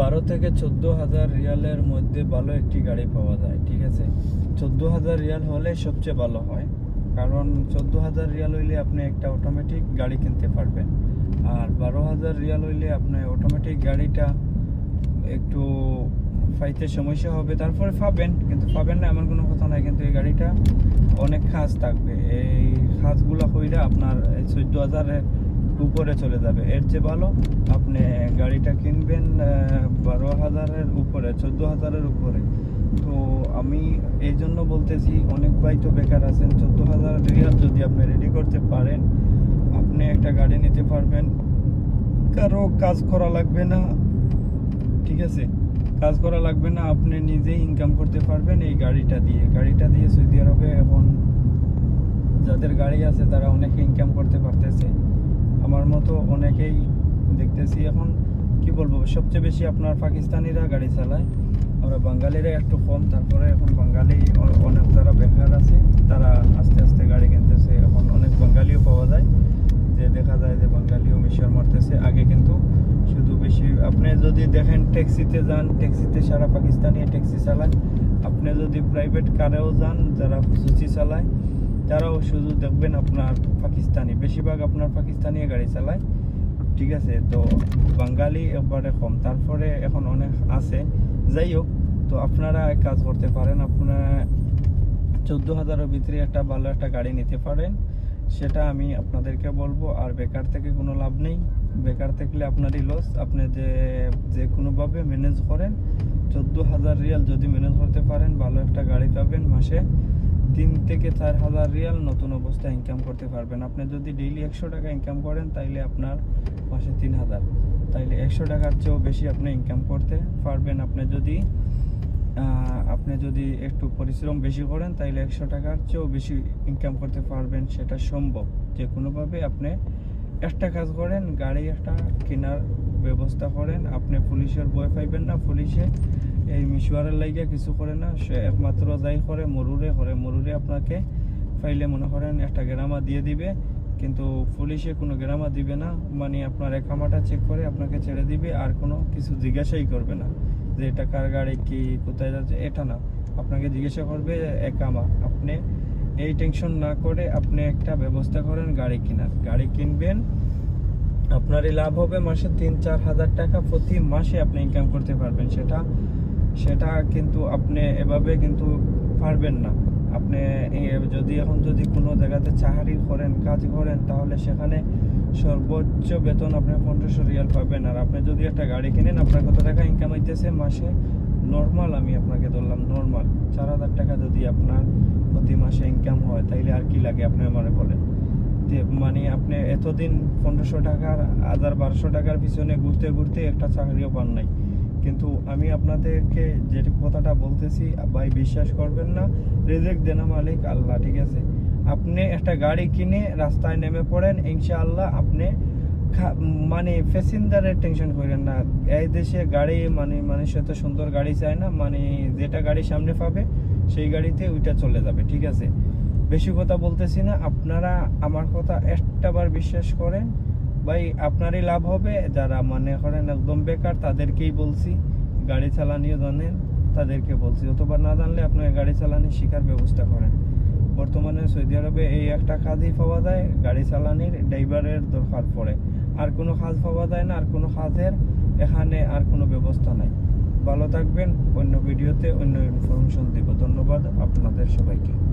বারো থেকে চোদ্দ হাজার রিয়ালের মধ্যে ভালো একটি গাড়ি পাওয়া যায়, ঠিক আছে? চোদ্দ হাজার রিয়াল হলে সবচেয়ে ভালো হয়, কারণ চোদ্দ হাজার রিয়াল হইলে আপনি একটা অটোমেটিক গাড়ি কিনতে পারবেন। আর বারো হাজার রিয়াল হইলে আপনার অটোমেটিক গাড়িটা একটু পাইতে সমস্যা হবে, তারপরে পাবেন, কিন্তু পাবেন না এমন কোনো কথা নাই, কিন্তু এই গাড়িটা অনেক খাস থাকবে। এই খাসগুলো কইরা আপনার চোদ্দ হাজারের উপরে চলে যাবে। এর চেয়ে ভালো আপনি গাড়িটা কিনবেন বারো হাজারের উপরে, চোদ্দ হাজারের উপরে। তো আমি এই জন্য বলতেছি, অনেক ভাই তো বেকার আছেন, চোদ্দ হাজার রিয়াল যদি আপনি রেডি করতে পারেন, আপনি একটা গাড়ি নিতে পারবেন। কারও কাজ করা লাগবে না, ঠিক আছে? কাজ করা লাগবে না, আপনি নিজেই ইনকাম করতে পারবেন এই গাড়িটা দিয়ে। গাড়িটা দিয়ে সৌদি আরবে এখন যাদের গাড়ি আছে, তারা অনেকে ইনকাম করতে পারতেছে। আমার মতো অনেকেই দেখতেছি এখন, কি বলব, সবচেয়ে বেশি আপনার পাকিস্তানিরা গাড়ি চালায়, আমরা বাঙালিরা একটু কম, তারপরে এখন বাঙালি অনেক যারা বেকার আছে, তারা আস্তে আস্তে গাড়ি কিনতেছে। এখন অনেক বাঙালিও পাওয়া যায়, যে দেখা যায় যে বাঙালিও মিশর মারতেছে। আগে কিন্তু শুধু বেশি, আপনি যদি দেখেন ট্যাক্সিতে যান, ট্যাক্সিতে সারা পাকিস্তানি ট্যাক্সি চালায়। আপনি যদি প্রাইভেট কারেও যান, যারা সুচি চালায় তারাও শুধু দেখবেন আপনার পাকিস্তানি। বেশিরভাগ আপনার পাকিস্তানি গাড়ি চালায়। ঠিক আছে, তো বাঙালি একবারে কম। তারপরে এখন অনেক আছে। যাই হোক, তো আপনারা এক কাজ করতে পারেন, আপনারা চোদ্দ হাজারের ভিতরে একটা ভালো একটা গাড়ি নিতে পারেন। সেটা আমি আপনাদেরকে বলব, আর বেকার থেকে কোনো লাভ নেই। বেকার থাকলে আপনারই লস আপনি যে যে কোনোভাবে ম্যানেজ করেন, চোদ্দ হাজার রিয়াল যদি ম্যানেজ করতে পারেন, ভালো একটা গাড়ি পাবেন মাসে। তিন থেকে চার হাজার রিয়াল নতুন অবস্থায় ইনকাম করতে পারবেন। আপনি যদি ডেইলি একশো টাকা ইনকাম করেন, তাইলে আপনার মাসে তিন হাজার। তাইলে একশো টাকার চেয়েও বেশি আপনি ইনকাম করতে পারবেন। আপনি যদি আপনি যদি একটু পরিশ্রম বেশি করেন, তাইলে একশো টাকার চেয়েও বেশি ইনকাম করতে পারবেন। সেটা সম্ভব। যে কোনোভাবে আপনি একটা কাজ করেন, গাড়ি একটা কেনার ব্যবস্থা করেন, আপনি পুলিশের ভয় পাইবেন না। পুলিশে এই মিশওয়ারের লাইগা কিছু করে না, সে একমাত্র যাই করে মরুরে করে মরুরে আপনাকে ফাইলে মনে করেন একটা গ্রামা দিয়ে দিবে, কিন্তু পুলিশে কোনো গ্রামা দিবে না মানে আপনার একামাটা চেক করে আপনাকে ছেড়ে দিবে, আর কোনো কিছু জিজ্ঞাসাই করবে না যে এটা কার গাড়ি, কি, কোথায় যাচ্ছে, এটা না। আপনাকে জিজ্ঞাসা করবে একামা আপনি এই টেনশন না করে আপনি একটা ব্যবস্থা করেন গাড়ি কেনার। গাড়ি কিনবেন, আপনারই লাভ হবে মাসে তিন চার হাজার টাকা প্রতি মাসে আপনি ইনকাম করতে পারবেন। সেটা সেটা কিন্তু আপনি এভাবে কিন্তু পারবেন না। আপনি যদি এখন যদি কোনো জায়গাতে চাকরি করেন, কাজ করেন, তাহলে সেখানে সর্বোচ্চ বেতন আপনি পনেরোশো রিয়াল পাবেন। আর আপনি যদি একটা গাড়ি কিনেন, আপনার কত টাকা ইনকাম হইতেছে মাসে? নর্মাল আমি আপনাকে ধরলাম নর্মাল চার হাজার টাকা যদি আপনার প্রতি মাসে ইনকাম হয়, তাইলে আর কি লাগে আপনি আমার বলেন? যে মানে আপনি এতদিন পনেরোশো টাকার, হাজার বারোশো টাকার পিছনে ঘুরতে ঘুরতে একটা চাকরিও পান নাই। কিন্তু আমি আপনাদেরকে যে কথাটা বলতেছি, ভাই বিশ্বাস করবেন না রেজেক্ট দেনা মালিক, আল্লাহ, ঠিক আছে? আপনি একটা গাড়ি কিনে রাস্তায় নেমে পড়েন, ইনশাআল্লাহ আপনি মানে প্যাসেঞ্জারের টেনশন করেন না। এই দেশে গাড়ি মানে মানুষ এত সুন্দর গাড়ি চায় না মানে যেটা গাড়ি সামনে পাবে, সেই গাড়িতে ওইটা চলে যাবে, ঠিক আছে? বেশি কথা বলতেছি না। আপনারা আমার কথা একটাবার বিশ্বাস করেন। ভাই, আপনারই লাভ হবে। যারা মনে করেন একদম বেকার, তাদেরকেই বলছি। গাড়ি চালানিও জানেন, তাদেরকে বলছি। অথবা না জানলে আপনার গাড়ি চালানি শেখার ব্যবস্থা করেন। বর্তমানে সৌদি আরবে এই একটা কাজই পাওয়া যায়। গাড়ি চালানির ড্রাইভারের দরকার পড়ে। আর কোনো কাজ পাওয়া যায় না, আর কোনো কাজের এখানে আর কোনো ব্যবস্থা নাই। ভালো থাকবেন। অন্য ভিডিওতে অন্য ইনফরমেশন দিব। ধন্যবাদ আপনাদের সবাইকে।